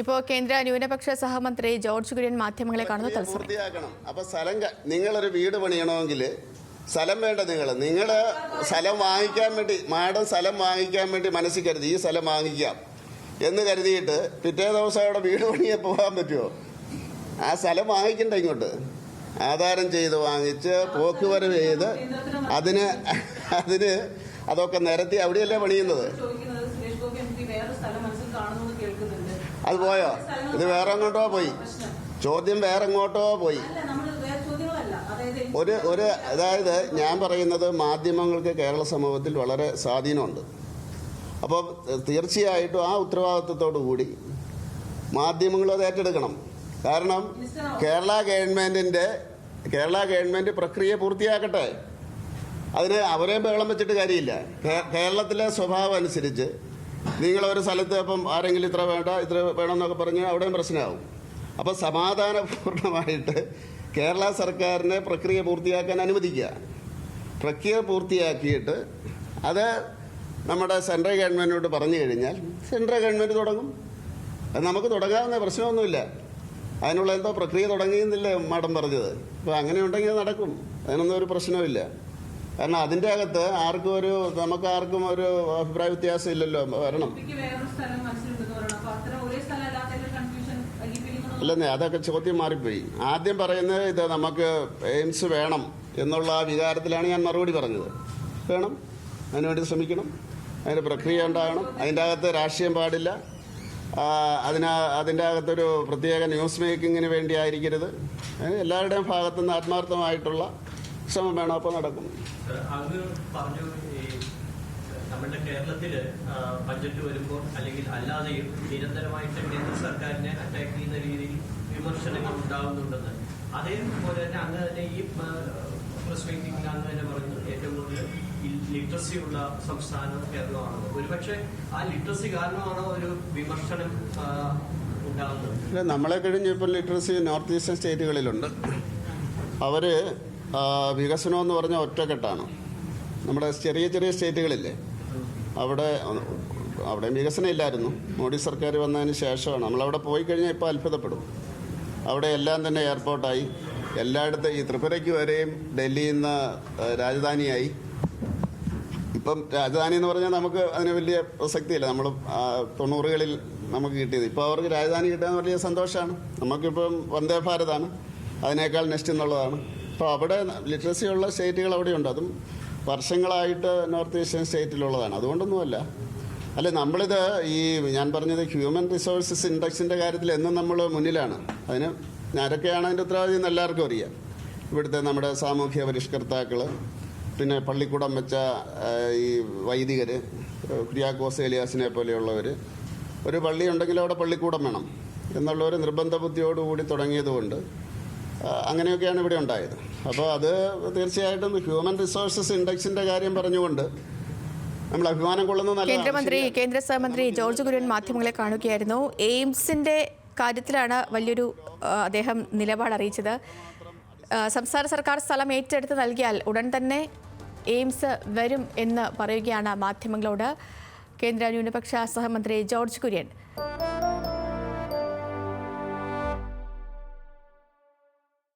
ഇപ്പോൾ കേന്ദ്ര ന്യൂനപക്ഷ സഹമന്ത്രി ജോർജ് കുര്യൻ മാധ്യമങ്ങളെ കാണുന്നു പൂർത്തിയാക്കണം. അപ്പൊ സ്ഥലം നിങ്ങളൊരു വീട് പണിയണമെങ്കിൽ സ്ഥലം വേണ്ട നിങ്ങൾ നിങ്ങൾ സ്ഥലം വാങ്ങിക്കാൻ വേണ്ടി മാഡം സ്ഥലം വാങ്ങിക്കാൻ വേണ്ടി മനസ്സിൽ കരുതി ഈ സ്ഥലം വാങ്ങിക്കാം എന്ന് കരുതിയിട്ട് പിറ്റേ ദിവസം അവിടെ വീട് പണിയെ പോകാൻ പറ്റുമോ? ആ സ്ഥലം വാങ്ങിക്കണ്ട ഇങ്ങോട്ട്. ആധാരം ചെയ്ത് വാങ്ങിച്ച് പോക്കുവരവ് ചെയ്ത് അതിന് അതിന് അതൊക്കെ നിരത്തി അവിടെയല്ലേ പണിയുന്നത്? അത് പോയോ? ഇത് വേറെ എങ്ങോട്ടോ പോയി. ചോദ്യം വേറെ എങ്ങോട്ടോ പോയി. ഒരു ഒരു അതായത് ഞാൻ പറയുന്നത് മാധ്യമങ്ങൾക്ക് കേരള സമൂഹത്തിൽ വളരെ സ്വാധീനമുണ്ട്. അപ്പോൾ തീർച്ചയായിട്ടും ആ ഉത്തരവാദിത്വത്തോടു കൂടി മാധ്യമങ്ങൾ അത് ഏറ്റെടുക്കണം. കാരണം കേരള ഗവൺമെന്റിന്റെ കേരള ഗവൺമെന്റ് പ്രക്രിയ പൂർത്തിയാക്കട്ടെ. അതിന് അവരെ ബഹളം വെച്ചിട്ട് കാര്യമില്ല. കേരളത്തിലെ സ്വഭാവം അനുസരിച്ച് നിങ്ങളൊരു സ്ഥലത്ത് ഇപ്പം ആരെങ്കിലും ഇത്ര വേണ്ട ഇത്ര വേണമെന്നൊക്കെ പറഞ്ഞ് അവിടെയും പ്രശ്നമാവും. അപ്പോൾ സമാധാനപൂർണമായിട്ട് കേരള സർക്കാരിനെ പ്രക്രിയ പൂർത്തിയാക്കാൻ അനുവദിക്കുക. പ്രക്രിയ പൂർത്തിയാക്കിയിട്ട് അത് നമ്മുടെ സെൻട്രൽ ഗവൺമെന്റിനോട് പറഞ്ഞു കഴിഞ്ഞാൽ സെൻട്രൽ ഗവൺമെന്റ് തുടങ്ങും. അത് നമുക്ക് തുടങ്ങാവുന്ന പ്രശ്നമൊന്നുമില്ല. അതിനുള്ള എന്തോ പ്രക്രിയ തുടങ്ങിയെന്നില്ലേ മാഡം പറഞ്ഞത്. അപ്പോൾ അങ്ങനെ ഉണ്ടെങ്കിൽ നടക്കും. അതിനൊന്നും ഒരു പ്രശ്നമില്ല. കാരണം അതിന്റെ അകത്ത് ആർക്കും ഒരു നമുക്ക് ആർക്കും ഒരു അഭിപ്രായ വ്യത്യാസം ഇല്ലല്ലോ. വരണം. അല്ലെന്നേ അതൊക്കെ ചോദ്യം മാറിപ്പോയി. ആദ്യം പറയുന്നത് ഇത് നമുക്ക് എയിംസ് വേണം എന്നുള്ള ആ വികാരത്തിലാണ് ഞാൻ മറുപടി പറഞ്ഞത്. വേണം. അതിനുവേണ്ടി ശ്രമിക്കണം. അതിന്റെ പ്രക്രിയ ഉണ്ടാകണം. അതിന്റെ അകത്ത് രാഷ്ട്രീയം പാടില്ല. അതിനാ അതിന്റെ അകത്തൊരു പ്രത്യേക ന്യൂസ് മേക്കിങ്ങിന് വേണ്ടി ആയിരിക്കരുത് എല്ലാവരുടെയും ഭാഗത്തുനിന്ന് ആത്മാർത്ഥമായിട്ടുള്ള ശ്രമം വേണം. അപ്പോൾ നടക്കും അങ്ങ് പറഞ്ഞു ഈ നമ്മുടെ കേരളത്തിൽ ആ, ബഡ്ജറ്റ് വരുമ്പോൾ അല്ലെങ്കിൽ അല്ലാതെയും നിരന്തരമായിട്ട് കേന്ദ്ര സർക്കാരിനെ അറ്റാക്ക് ചെയ്യുന്ന രീതിയിൽ വിമർശനങ്ങൾ ഉണ്ടാകുന്നുണ്ടെന്ന്. അതേപോലെ തന്നെ അങ്ങ് തന്നെ ഈ പ്രസ് മീറ്റിംഗിൽ അങ്ങ് തന്നെ പറഞ്ഞു ഏറ്റവും കൂടുതൽ ലിറ്ററസി ഉള്ള സംസ്ഥാനം കേരളമാണ്. ഒരുപക്ഷെ ആ ലിറ്ററസി കാരണമാണോ ഒരു വിമർശനം ഉണ്ടാകുന്നത്? നമ്മളെ കഴിഞ്ഞ് ഇപ്പോൾ ലിറ്ററസി നോർത്ത് ഈസ്റ്റേൺ സ്റ്റേറ്റുകളിലുണ്ട് അവർ വികസനം എന്ന് പറഞ്ഞാൽ ഒറ്റക്കെട്ടാണ്. നമ്മുടെ ചെറിയ ചെറിയ സ്റ്റേറ്റുകളില്ലേ? അവിടെ അവിടെ വികസനം ഇല്ലായിരുന്നു. മോഡി സർക്കാർ വന്നതിന് ശേഷമാണ്. നമ്മളവിടെ പോയി കഴിഞ്ഞാൽ ഇപ്പോൾ അത്ഭുതപ്പെടും. അവിടെ എല്ലാം തന്നെ എയർപോർട്ടായി. എല്ലായിടത്തും ഈ ത്രിപുരയ്ക്ക് വരെയും ഡൽഹിയിൽ നിന്ന് രാജധാനിയായി. ഇപ്പം രാജധാനി എന്ന് പറഞ്ഞാൽ നമുക്ക് അതിന് വലിയ പ്രസക്തിയില്ല. നമ്മൾ തൊണ്ണൂറുകളിൽ നമുക്ക് കിട്ടിയത്. ഇപ്പോൾ അവർക്ക് രാജധാനി കിട്ടാൻ വലിയ സന്തോഷമാണ്. നമുക്കിപ്പം വന്ദേ ഭാരതാണ്. അതിനേക്കാൾ നെക്സ്റ്റ് എന്നുള്ളതാണ്. അപ്പോൾ അവിടെ ലിറ്ററസി ഉള്ള സ്റ്റേറ്റുകൾ അവിടെയുണ്ട്. അതും വർഷങ്ങളായിട്ട് നോർത്ത് ഈസ്റ്റേൺ സ്റ്റേറ്റിലുള്ളതാണ്. അതുകൊണ്ടൊന്നുമല്ല. അല്ല നമ്മളിത് ഈ ഞാൻ പറഞ്ഞത് ഹ്യൂമൻ റിസോഴ്സസ് ഇൻഡെക്സിന്റെ കാര്യത്തിൽ എന്നും നമ്മൾ മുന്നിലാണ്. അതിന് ആരൊക്കെയാണ് അതിന്റെ ഉത്തരവാദി എന്ന് എല്ലാവർക്കും അറിയാം. ഇവിടുത്തെ നമ്മുടെ സാമൂഹ്യ പരിഷ്കർത്താക്കൾ പിന്നെ പള്ളിക്കൂടം വെച്ച ഈ വൈദികർ കുര്യാക്കോസ് ഏലിയാസിനെ പോലെയുള്ളവർ ഒരു പള്ളി ഉണ്ടെങ്കിൽ അവിടെ പള്ളിക്കൂടം വേണം. എന്നുള്ള ഒരു നിർബന്ധ ബുദ്ധിയോടുകൂടി തുടങ്ങിയതുകൊണ്ട് അങ്ങനെയൊക്കെയാണ് ഇവിടെ ഉണ്ടായത്. അപ്പോൾ അത് തീർച്ചയായിട്ടും ഹ്യൂമൻ റിസോഴ്സസ് ഇൻഡെക്സിന്റെ കാര്യം പറഞ്ഞുകൊണ്ട് നമ്മൾ അഭിമാനം കൊള്ളുന്ന കേന്ദ്രമന്ത്രി. കേന്ദ്ര സഹമന്ത്രി ജോർജ് കുര്യൻ മാധ്യമങ്ങളെ കാണുകയായിരുന്നു. എയിംസിന്റെ കാര്യത്തിലാണ് വലിയൊരു അദ്ദേഹം നിലപാട് അറിയിച്ചത്. സംസ്ഥാന സർക്കാർ സ്ഥലം ഏറ്റെടുത്ത് നൽകിയാൽ ഉടൻ തന്നെ എയിംസ് വരും എന്ന് പറയുകയാണ് മാധ്യമങ്ങളോട്. കേന്ദ്ര ന്യൂനപക്ഷ സഹമന്ത്രി ജോർജ് കുര്യൻ.